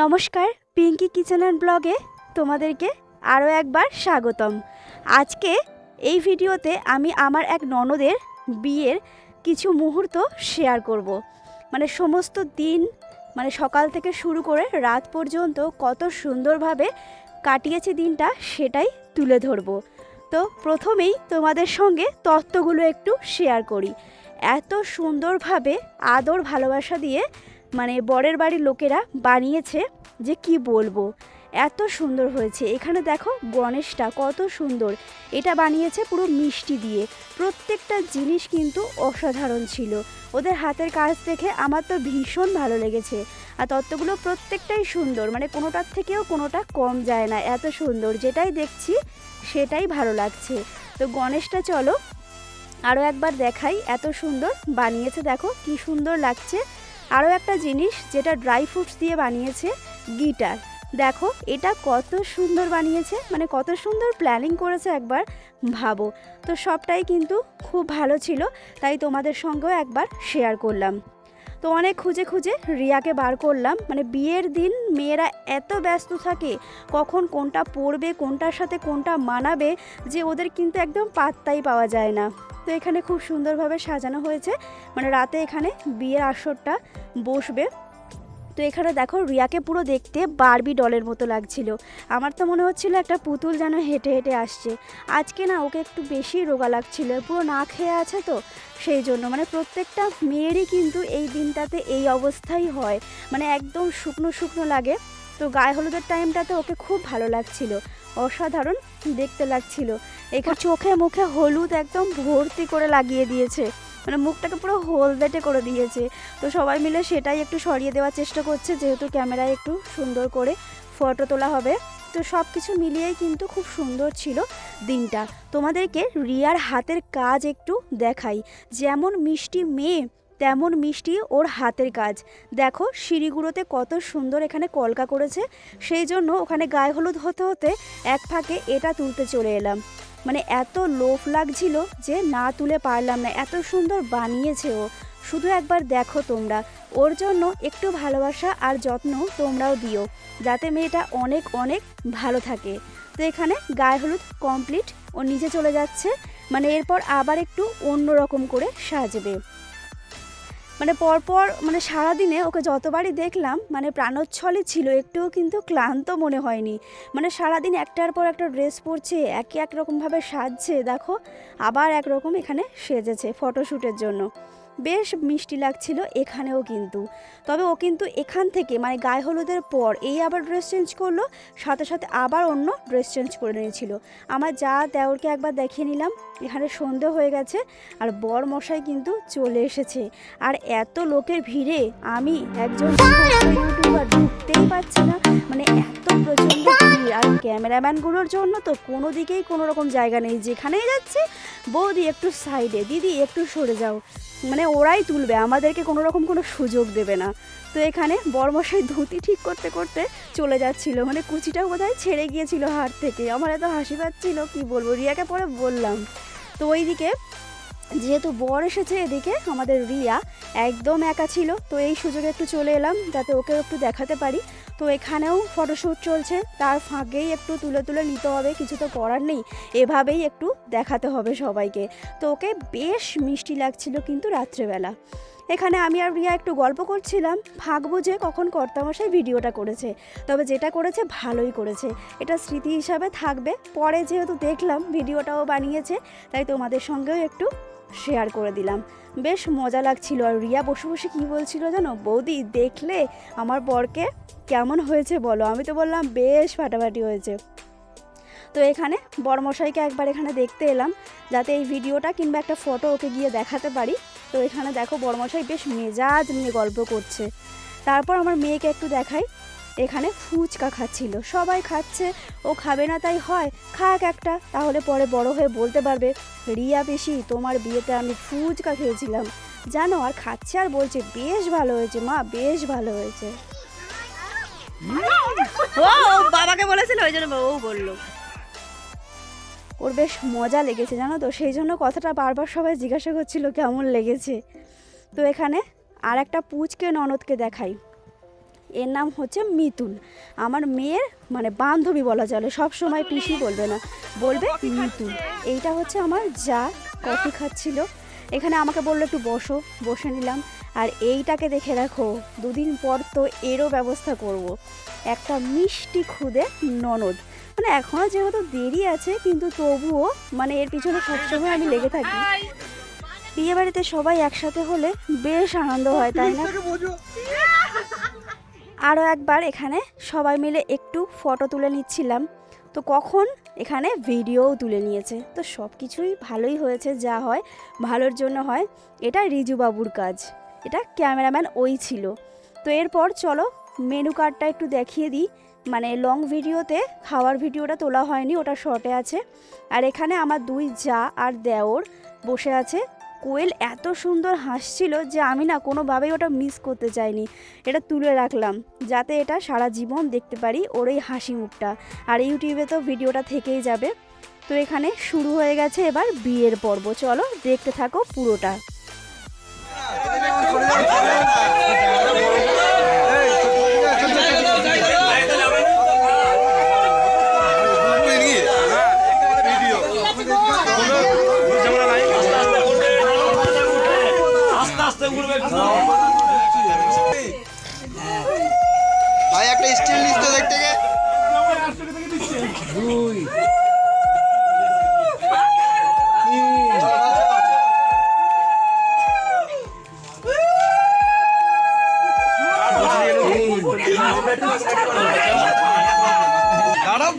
নমস্কার, Pinki kitchen and ব্লগে তোমাদেরকে আরও একবার স্বাগতম। আজকে এই ভিডিওতে আমি আমার এক ননদের বিয়ের কিছু মুহূর্ত শেয়ার করব। মানে সমস্ত দিন মানে সকাল থেকে শুরু করে রাত পর্যন্ত কত সুন্দরভাবে কাটিয়েছে দিনটা সেটাই তুলে ধরবো। তো প্রথমেই তোমাদের সঙ্গে তত্ত্বগুলো একটু শেয়ার করি। এত সুন্দরভাবে আদর ভালোবাসা দিয়ে মানে বরের বাড়ির লোকেরা বানিয়েছে যে কি বলব? এত সুন্দর হয়েছে। এখানে দেখো গণেশটা কত সুন্দর। এটা বানিয়েছে পুরো মিষ্টি দিয়ে। প্রত্যেকটা জিনিস কিন্তু অসাধারণ ছিল। ওদের হাতের কাজ দেখে আমার তো ভীষণ ভালো লেগেছে। আর তত্ত্বগুলো প্রত্যেকটাই সুন্দর। মানে কোনোটার থেকেও কোনোটা কম যায় না। এত সুন্দর। যেটাই দেখছি সেটাই ভালো লাগছে। তো গণেশটা চলো আরও একবার দেখাই। এত সুন্দর বানিয়েছে। দেখো কি সুন্দর লাগছে। আরও একটা জিনিস যেটা ড্রাই ফ্রুটস দিয়ে বানিয়েছে, গিটার। দেখো, এটা কত সুন্দর বানিয়েছে মানে কত সুন্দর প্ল্যানিং করেছে একবার ভাবো। তো সবটাই কিন্তু খুব ভালো ছিল, তাই তোমাদের সঙ্গেও একবার শেয়ার করলাম। তো অনেক খুঁজে খুঁজে রিয়াকে বার করলাম। মানে বিয়ের দিন মেয়েরা এত ব্যস্ত থাকে, কখন কোনটা পড়বে কোনটার সাথে কোনটা মানাবে, যে ওদের কিন্তু একদম পাত্তাই পাওয়া যায় না। তো এখানে খুব সুন্দরভাবে সাজানো হয়েছে। মানে রাতে এখানে বিয়ের আসরটা বসবে। তো এখানে দেখো রিয়াকে পুরো দেখতে বারবি ডলের মতো লাগছিল। আমার তো মনে হচ্ছিল একটা পুতুল যেন হেঁটে হেঁটে আসছে। আজকে না ওকে একটু বেশি রোগা লাগছিল, পুরো না খেয়ে আছে তো সেই জন্য। মানে প্রত্যেকটা মেয়েরই কিন্তু এই দিনটাতে এই অবস্থাই হয়। মানে একদম শুকনো শুকনো লাগে। তো গায়ে হলুদের টাইমটাতে ওকে খুব ভালো লাগছিল। অসাধারণ দেখতে লাগছিল। এখানে চোখে মুখে হলুদ একদম ভর্তি করে লাগিয়ে দিয়েছে। মানে মুখটাকে পুরো হলদেটে করে দিয়েছে। তো সবাই মিলে সেটাই একটু সরিয়ে দেওয়ার চেষ্টা করছে, যেহেতু ক্যামেরায় একটু সুন্দর করে ফটো তোলা হবে। তো সব কিছু মিলিয়েই কিন্তু খুব সুন্দর ছিল দিনটা। তোমাদেরকে রিয়ার হাতের কাজ একটু দেখাই। যেমন মিষ্টি মেয়ে, তেমন মিষ্টি ওর হাতের কাজ। দেখো সিঁড়িগুলোতে কত সুন্দর এখানে কলকা করেছে। সেই জন্য ওখানে গায়ে হলুদ হতে হতে এক ফাঁকে এটা তুলতে চলে এলাম। মানে এত লোভ লাগছিল যে না তুলে পারলাম না। এত সুন্দর বানিয়েছে ও। শুধু একবার দেখো তোমরা। ওর জন্য একটু ভালোবাসা আর যত্ন তোমরাও দিও, যাতে মেয়েটা অনেক অনেক ভালো থাকে। তো এখানে গায়ে হলুদ কমপ্লিট ও নিজে চলে যাচ্ছে। মানে এরপর আবার একটু অন্যরকম করে সাজবে। মানে পরপর মানে সারাদিনে ওকে যতবারই দেখলাম মানে প্রাণোচ্ছলে ছিল, একটুও কিন্তু ক্লান্ত মনে হয়নি। মানে সারাদিন একটার পর একটা ড্রেস পরছে একই এক রকমভাবে সাজছে, দেখো, আবার একরকম এখানে সেজেছে ফটোশ্যুটের জন্য। বেশ মিষ্টি লাগছিল এখানেও কিন্তু। তবে ও কিন্তু এখান থেকে মানে গায়ে হলুদের পর, এই আবার ড্রেস চেঞ্জ করল, সাথে সাথে আবার অন্য ড্রেস চেঞ্জ করে নিয়েছিল। আমার যা দেওরকে একবার দেখিয়ে নিলাম, এখানে সন্ধে হয়ে গেছে, আর বর মশাই কিন্তু চলে এসেছে। আর এত লোকের ভিড়ে আমি একজন ইউটিউবার ঢুকতেই পারছি না মানে এত প্রচণ্ড ভিড়। আর ক্যামেরাম্যানগুলোর জন্য তো কোনো দিকেই কোনো রকম জায়গা নেই। যেখানেই যাচ্ছে, বৌদি একটু সাইডে দিদি একটু সরে যাও। মানে ওরাই তুলবে, আমাদেরকে কোনো রকম কোনো সুযোগ দেবে না। তো এখানে বরমশাই ধুতি ঠিক করতে করতে চলে যাচ্ছিল মানে কুচিটা বোধহয় ছেড়ে গিয়েছিল হাট থেকে। আমার এত হাসি পাচ্ছিল, কি বলব, রিয়াকে পরে বললাম। তো ওইদিকে যেহেতু বর এসেছে এদিকে, আমাদের রিয়া একদম একা ছিল, তো এই সুযোগে একটু চলে এলাম, যাতে ওকে একটু দেখাতে পারি। তো এখানেও ফটোশ্যুট চলছে। তার ফাঁকেই একটু তুলে তুলে নিতে হবে, কিছু তো করার নেই। এভাবেই একটু দেখাতে হবে সবাইকে। তো ওকে বেশ মিষ্টি লাগছিল কিন্তু রাত্রেবেলা। এখানে আমি আর রিয়া একটু গল্প করছিলাম ভাগ বুঝে কখন কর্তামশাই ভিডিওটা করেছে। তবে যেটা করেছে, ভালোই করেছে। এটা স্মৃতি হিসাবে থাকবে। পরে যেহেতু দেখলাম, ভিডিওটাও বানিয়েছে, তাই তোমাদের সঙ্গেও একটু শেয়ার করে দিলাম। বেশ মজা লাগছিল। আর রিয়া বসে বসে কী বলছিল জানো? বৌদি, দেখলে আমার বরকে কেমন হয়েছে বলো? আমি তো বললাম, বেশ ফাটাফাটি হয়েছে। তো এখানে বরমশাইকে একবার এখানে দেখতে এলাম, যাতে এই ভিডিওটা কিংবা একটা ফটো ওকে গিয়ে দেখাতে পারি। তো এখানে দেখো বরমশাই বেশ মেজাজ নিয়ে গল্প করছে। তারপর আমার মেয়েকে একটু দেখাই। এখানে ফুচকা খাচ্ছিল। সবাই খাচ্ছে ও খাবে না তাই হয় খাক একটা তাহলে পরে বড় হয়ে বলতে পারবে রিয়া বেশি তোমার বিয়েতে আমি ফুচকা খেয়েছিলাম। জানো আর খাচ্ছে আর বলছে বেশ ভালো হয়েছে মা বেশ ভালো হয়েছে। ও বাবাকে বলেছিল ওই জন্য ও বলল। ওর বেশ মজা লেগেছে জানো তো? সেই জন্য কথাটা বারবার সবাই জিজ্ঞাসা করছিল কেমন লেগেছে? তো এখানে আর একটা পুচকে ননদকে দেখাই। এর নাম হচ্ছে মিতুল আমার মেয়ের মানে বান্ধবী বলা চলে, সব সময় পিসি বলবে না, বলবে মিতুল এইটা হচ্ছে আমার যা কফি খাচ্ছিল। এখানে আমাকে বলল, একটু বসো, বসে নিলাম। আর এইটাকে দেখে রাখো দুদিন পর তো এরও ব্যবস্থা করব। একটা মিষ্টি খুদে ননদ। মানে এখনও যেহেতু দেরি আছে, কিন্তু তবুও মানে এর পিছনে সবসময় আমি লেগে থাকি। বিয়ে বাড়িতে সবাই একসাথে হলে বেশ আনন্দ হয়, তাই না? আরও একবার এখানে সবাই মিলে একটু ফটো তুলে নিচ্ছিলাম। তো কখন? এখানে ভিডিওও তুলে নিয়েছে। তো সব কিছুই ভালোই হয়েছে, যা হয় ভালোর জন্য হয়। এটা রিজু বাবুর কাজ। এটা ক্যামেরাম্যান ওই ছিল। তো এরপর চলো মেনু কার্ডটা একটু দেখিয়ে দিই। মানে লং ভিডিওতে, খাওয়ার ভিডিওটা তোলা হয়নি, ওটা শর্টে আছে। আর এখানে আমার দুই যা আর দেওর বসে আছে। কোয়েল এত সুন্দর হাসছিল যে আমি না কোনোভাবেই ওটা মিস করতে চাইনি। এটা তুলে রাখলাম, যাতে এটা সারা জীবন দেখতে পারি ওর এই হাসি মুখটা। আর ইউটিউবে তো ভিডিওটা থেকেই যাবে। তো এখানে শুরু হয়ে গেছে এবার বিয়ের পর্ব। চলো দেখতে থাকো পুরোটা।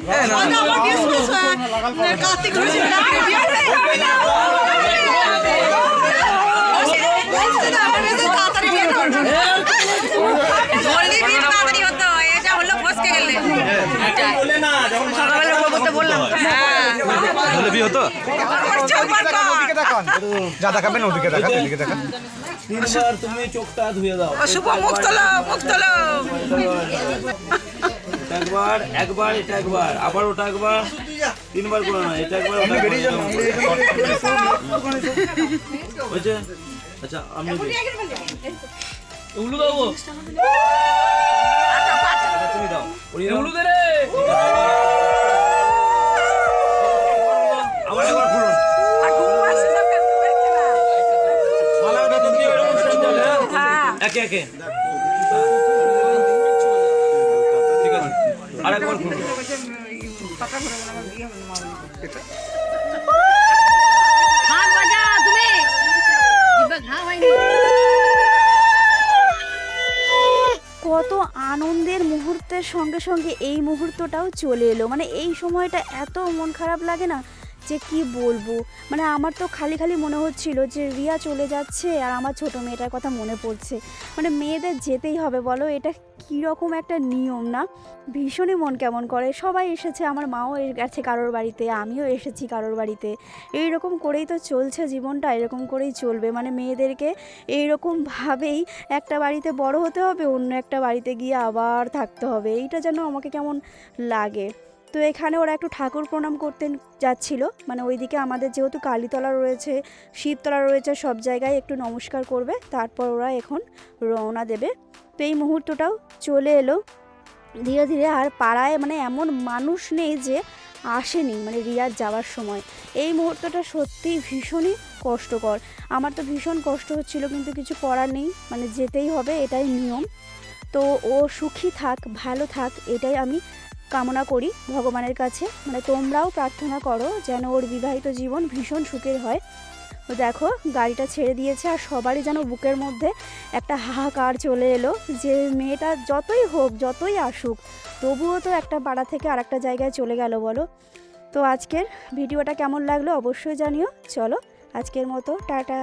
হ্যাঁ তাহলে বিয়ে হতো যা দেখাবেন ওদিকে দেখান এদিকে দেখান তিনবার তুমি চোখটা ধুয়ে দাও শুভ মুখ তোলো মুখ তোলো এটা একবার একবার এটা একবার আবার ওটা একবার তিনবার করে না এটা একবার। হয়েছে? আচ্ছা আমি উলু দাও। তুমি দাও। উলু দে রে। আবার একবার ফুলুন আর ঘুম আসছে সব কাজ করতে না মালা ওটা তুমি এরকম স্টাইল চলে হ্যাঁ একে একে ঠিক আছে কত আনন্দের মুহূর্তের সঙ্গে সঙ্গে এই মুহূর্তটাও চলে এলো। মানে এই সময়টা এত মন খারাপ লাগে না যে কি বলব? মানে আমার তো খালি খালি মনে হচ্ছিল যে রিয়া চলে যাচ্ছে আর আমার ছোট মেয়েটার কথা মনে পড়ছে। মানে মেয়েদের যেতেই হবে বলো, এটা কীরকম একটা নিয়ম না? ভীষণই মন কেমন করে। সবাই এসেছে, আমার মাও গেছে কারোর বাড়িতে, আমিও এসেছি কারোর বাড়িতে। এই রকম করেই তো চলছে জীবনটা, এরকম করেই চলবে। মানে মেয়েদেরকে এইরকমভাবেই একটা বাড়িতে বড় হতে হবে, অন্য একটা বাড়িতে গিয়ে আবার থাকতে হবে। এইটা যেন আমাকে কেমন লাগে। তো এখানে ওরা একটু ঠাকুর প্রণাম করতে যাচ্ছিল। মানে ওইদিকে আমাদের যেহেতু কালীতলা রয়েছে, শিবতলা রয়েছে, সব জায়গায় একটু নমস্কার করবে। তারপর ওরা এখন রওনা দেবে। তো এই মুহূর্তটাও চলে এলো। ধীরে ধীরে আর পাড়ায় মানে এমন মানুষ নেই যে আসেনি মানে রিয়ার যাওয়ার সময়। এই মুহূর্তটা সত্যিই ভীষণই কষ্টকর। আমার তো ভীষণ কষ্ট হচ্ছিল, কিন্তু কিছু করার নেই। মানে যেতেই হবে, এটাই নিয়ম। তো ও সুখী থাক, ভালো থাক, এটাই আমি কামনা করি ভগবানের কাছে। মানে তোমরাও প্রার্থনা করো যেন ওর বিবাহিত জীবন ভীষণ সুখের হয়। তো দেখো, গাড়িটা ছেড়ে দিয়েছে আর সবারই যেন বুকের মধ্যে একটা হাহাকার চলে এলো যে মেয়েটা যতই হোক, যতই আসুক, তবুও তো একটা পাড়া থেকে আর একটা জায়গায় চলে গেল বলো। তো আজকের ভিডিওটা কেমন লাগল অবশ্যই জানিও। চলো, আজকের মতো, টাটা।